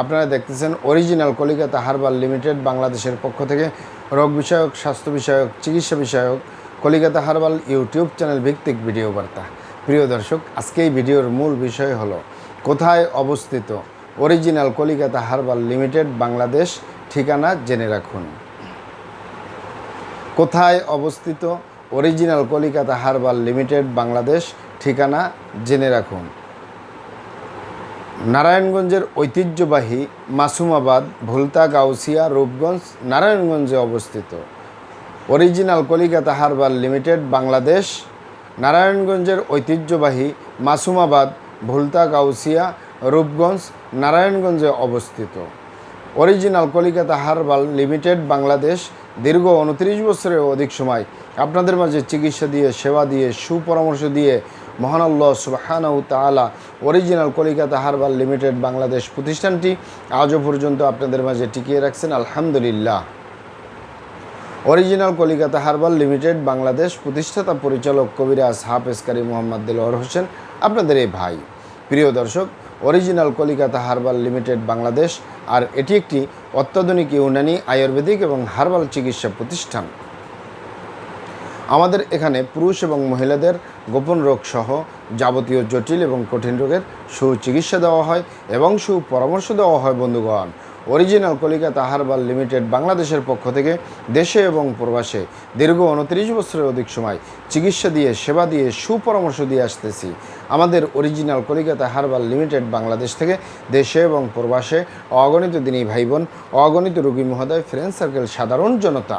আপনারা দেখতেছেন original Calcutta herbal limited বাংলাদেশের পক্ষ থেকে রোগ বিষয়ক, স্বাস্থ্য বিষয়ক, চিকিৎসা বিষয়ক কলিকাতা হারবাল ইউটিউব চ্যানেল ভিত্তিক ভিডিও বার্তা। প্রিয় দর্শক, আজকে এই ভিডিওর মূল বিষয় হলো, কোথায় অবস্থিত original Kolikata herbal limited Bangladesh ঠিকানা জেনে রাখুন। কোথায় অবস্থিত original Kolikata herbal limited Bangladesh ঠিকানা জেনে রাখুন। নারায়ণগঞ্জের ঐতিহ্যবাহী মাসুমাবাদ, ভুলতা, গাউসিয়া, রূপগঞ্জ, নারায়ণগঞ্জে অবস্থিত। Original Kolikata herbal limited, Bangladesh. নারায়ণগঞ্জের ঐতিহ্যবাহী মাসুমাবাদ, ভুলতা, গাউসিয়া, রূপগঞ্জ, নারায়ণগঞ্জে অবস্থিত। Original Kolikata herbal limited, Bangladesh. দীর্ঘ উনত্রিশ বছরের অধিক সময় আপনাদের মাঝে চিকিৎসা দিয়ে, সেবা দিয়ে, সুপরামর্শ দিয়ে মহানাল্লাহ সুবাহানাউ তালা original Kolikata herbal limited Bangladesh প্রতিষ্ঠানটি আজও পর্যন্ত আপনাদের মাঝে টিকিয়ে রাখছেন, আলহামদুলিল্লাহ। Original Kolikata herbal limited Bangladesh প্রতিষ্ঠাতা পরিচালক কবিরাজ হাফেজকারী মোহাম্মদ দিলওয়ার হোসেন, আপনাদের এই ভাই। প্রিয় দর্শক, original Kolikata herbal limited Bangladesh আর এটি একটি অত্যাধুনিক ইউনানি আয়ুর্বেদিক এবং হার্বাল চিকিৎসা প্রতিষ্ঠান। আমাদের এখানে পুরুষ এবং মহিলাদের গোপন রোগ সহ যাবতীয় জটিল এবং কঠিন রোগের সুচিকিৎসা দেওয়া হয় এবং সুপরামর্শ দেওয়া হয় বন্ধুগণ। অরিজিনাল কলিকাতা হারবাল লিমিটেড বাংলাদেশের পক্ষ থেকে দেশে এবং প্রবাসে দীর্ঘ উনত্রিশ বছরের অধিক সময় চিকিৎসা দিয়ে, সেবা দিয়ে, সুপরামর্শ দিয়ে আসতেছি। আমাদের original Kolikata herbal limited Bangladesh থেকে দেশে এবং প্রবাসে অগণিত দিনী ভাই বোন অগণিত রোগী মহোদয় ফ্রেন্ড সার্কেল সাধারণ জনতা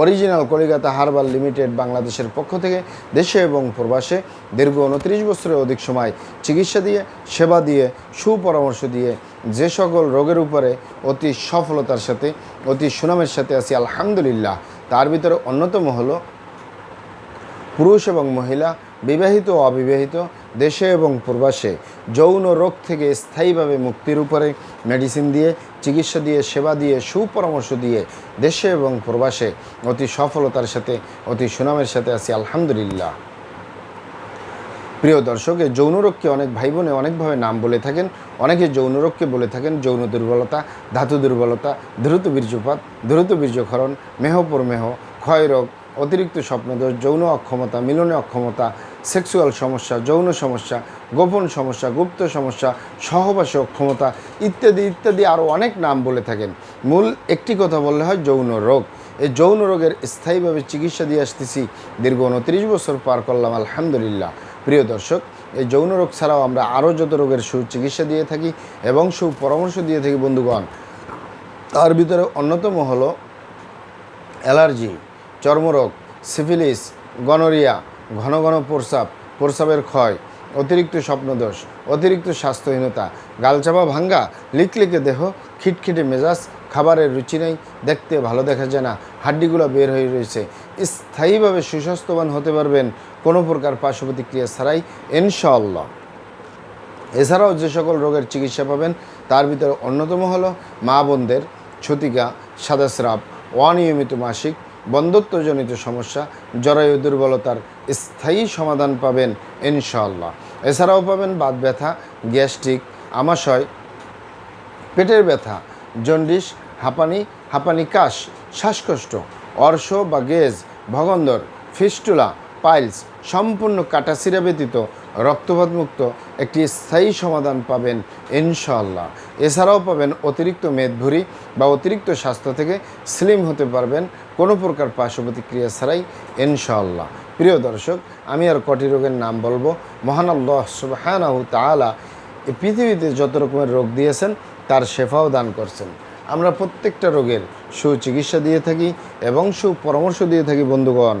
অরিজিনাল কলিকাতা হারবাল লিমিটেড বাংলাদেশের পক্ষ থেকে দেশে এবং প্রবাসে দীর্ঘ উনত্রিশ বছরের অধিক সময় চিকিৎসা দিয়ে, সেবা দিয়ে, সুপরামর্শ দিয়ে যে সকল রোগের উপরে অতি সফলতার সাথে, অতি সুনামের সাথে আছি, আলহামদুলিল্লাহ। তার ভিতরে অন্যতম হলো পুরুষ এবং মহিলা, বিবাহিত ও অবিবাহিত, দেশে এবং প্রবাসে যৌন রোগ থেকে স্থায়ীভাবে মুক্তির উপরে মেডিসিন দিয়ে চিকিৎসা দিয়ে, সেবা দিয়ে, সুপরামর্শ দিয়ে দেশে এবং প্রবাসে অতি সফলতার সাথে, অতি সুনামের সাথে আছি, আলহামদুলিল্লাহ। প্রিয় দর্শক, এই যৌন রোগকে অনেক ভাই বোনে অনেকভাবে নাম বলে থাকেন, অনেকে যৌন রোগকে বলে থাকেন, যৌন দুর্বলতা, ধাতু দুর্বলতা, দ্রুত বীর্যপাত, দ্রুত বীর্যক্ষরণ, মেহ প্রমেহ ক্ষয় রোগ অতিরিক্ত স্বপ্নদোষ, যৌন অক্ষমতা, মিলনে অক্ষমতা, সেক্সুয়াল সমস্যা, যৌন সমস্যা, গোপন সমস্যা, গুপ্ত সমস্যা, সহবাসে অক্ষমতা ইত্যাদি ইত্যাদি আরও অনেক নাম বলে থাকেন। মূল একটি কথা বললে হয় যৌন রোগ। এই যৌন রোগের স্থায়ীভাবে চিকিৎসা দিয়ে আসতেছি দীর্ঘ উনত্রিশ বছর পার করলাম, আলহামদুলিল্লাহ। প্রিয় দর্শক, এই যৌন রোগ ছাড়াও আমরা আরও যত রোগের সুচিকিৎসা দিয়ে থাকি এবং সুপরামর্শ দিয়ে থাকি, বন্ধুগণ, তার ভিতরে অন্যতম হলো অ্যালার্জি। চর্মরোগ, সিফিলিস, গনোরিয়া, ঘন ঘন প্রস্রাব, প্রস্রাবের ক্ষয়, অতিরিক্ত স্বপ্নদোষ, অতিরিক্ত স্বাস্থ্যহীনতা, গালচাপা ভাঙ্গা, লিকলিকে দেহ, খিটখিটে মেজাজ, খাবারের রুচি নেই, দেখতে ভালো দেখা যায় না, হাড্ডিগুলো বের হয়ে রয়েছে। স্থায়ীভাবে সুস্বাস্থ্যবান হতে পারবেন কোনো প্রকার পার্শ্ব প্রতিক্রিয়া ছাড়াই, ইনশাআল্লাহ। এছাড়াও যে সকল রোগের চিকিৎসা পাবেন, তার ভিতরে অন্যতম হলো মা বোনদের, ছতিকা, সাদাস্রাব, অনিয়মিত মাসিক বন্ধত্বজনিত সমস্যা, জরায়ু দুর্বলতার স্থায়ী সমাধান পাবেন ইনশাআল্লাহ। এছাড়াও পাবেন বাত ব্যথা, গ্যাস্ট্রিক, আমাশয়, পেটের ব্যথা, জন্ডিস, হাঁপানি হাঁপানি কাশ, শ্বাসকষ্ট, অর্শ বা গেজ, ভগন্দর, ফিস্টুলা, পাইলস সম্পূর্ণ কাটাসিরা ব্যতীত রক্তপাতমুক্ত একটি স্থায়ী সমাধান পাবেন ইনশাআল্লাহ। এছাড়াও পাবেন অতিরিক্ত মেদভুরি বা অতিরিক্ত স্বাস্থ্য থেকে স্লিম হতে পারবেন, কোনো প্রকার পার্শ্ব প্রতিক্রিয়া ছাড়াই ইনশাআল্লাহ। প্রিয় দর্শক, আমি আর কটি রোগের নাম বলব। মহান আল্লাহ সুবহানাহু তাআলা এই পৃথিবীতে যত রকমের রোগ দিয়েছেন, তার শেফাও দান করছেন। আমরা প্রত্যেকটা রোগের সুচিকিৎসা দিয়ে থাকি এবং সুপরামর্শ দিয়ে থাকি বন্ধুগণ।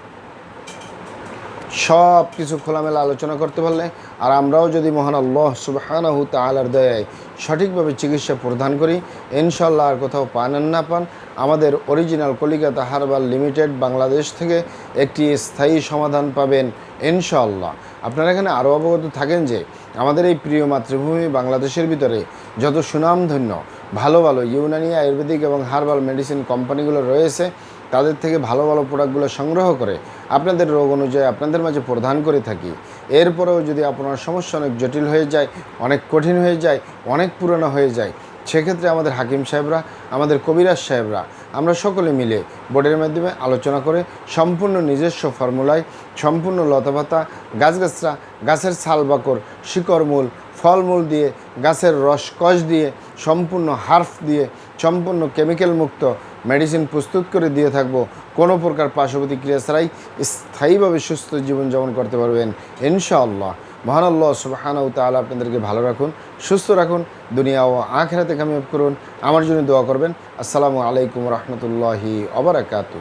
সব কিছু খোলামেলা আলোচনা করতে পারলে, আর আমরাও যদি মহান আল্লাহ সুবাহানাহু তালার দয়ায় সঠিকভাবে চিকিৎসা প্রদান করি ইনশাল্লাহ আর কোথাও পান না পান, আমাদের original Calcutta herbal limited Bangladesh থেকে একটি স্থায়ী সমাধান পাবেন ইনশাল্লাহ আপনারা এখানে আরও অবগত থাকেন যে, আমাদের এই প্রিয় মাতৃভূমি বাংলাদেশের ভিতরে যত সুনামধন্য, ভালো ভালো ইউনানি আয়ুর্বেদিক এবং হার্বাল মেডিসিন কোম্পানিগুলো রয়েছে তাদের থেকে ভালো ভালো প্রোডাক্টগুলো সংগ্রহ করে আপনাদের রোগ অনুযায়ী আপনাদের মাঝে প্রদান করে থাকি। এরপরেও যদি আপনার সমস্যা অনেক জটিল হয়ে যায়, অনেক কঠিন হয়ে যায়, অনেক পুরনো হয়ে যায়, সেক্ষেত্রে আমাদের হাকিম সাহেবরা, আমাদের কবিরাজ সাহেবরা, আমরা সকলে মিলে বোর্ডের মাধ্যমে আলোচনা করে সম্পূর্ণ নিজস্ব ফর্মুলায়, সম্পূর্ণ লতাপাতা গাছগাছরা গাছের ছাল বাকর শিকড়মূল ফলমূল দিয়ে, গাছের রস কষ দিয়ে, সম্পূর্ণ হার্ফ দিয়ে, সম্পূর্ণ কেমিক্যাল মুক্ত মেডিসিন প্রস্তুত করে দিয়ে থাকব। কোনো প্রকার পার্শ্ববর্তী ক্রিয়া ছাড়াই স্থায়ীভাবে সুস্থ জীবনযাপন করতে পারবেন, ইনশাআল্লাহ। মহান আল্লাহ সুবাহানাউ আপনাদেরকে ভালো রাখুন, সুস্থ রাখুন, দুনিয়া ও আখেরাতে কামিয়াব করুন। আমার জন্য দোয়া করবেন। আসসালামু আলাইকুম রহমতুল্লাহি অবরাকাতু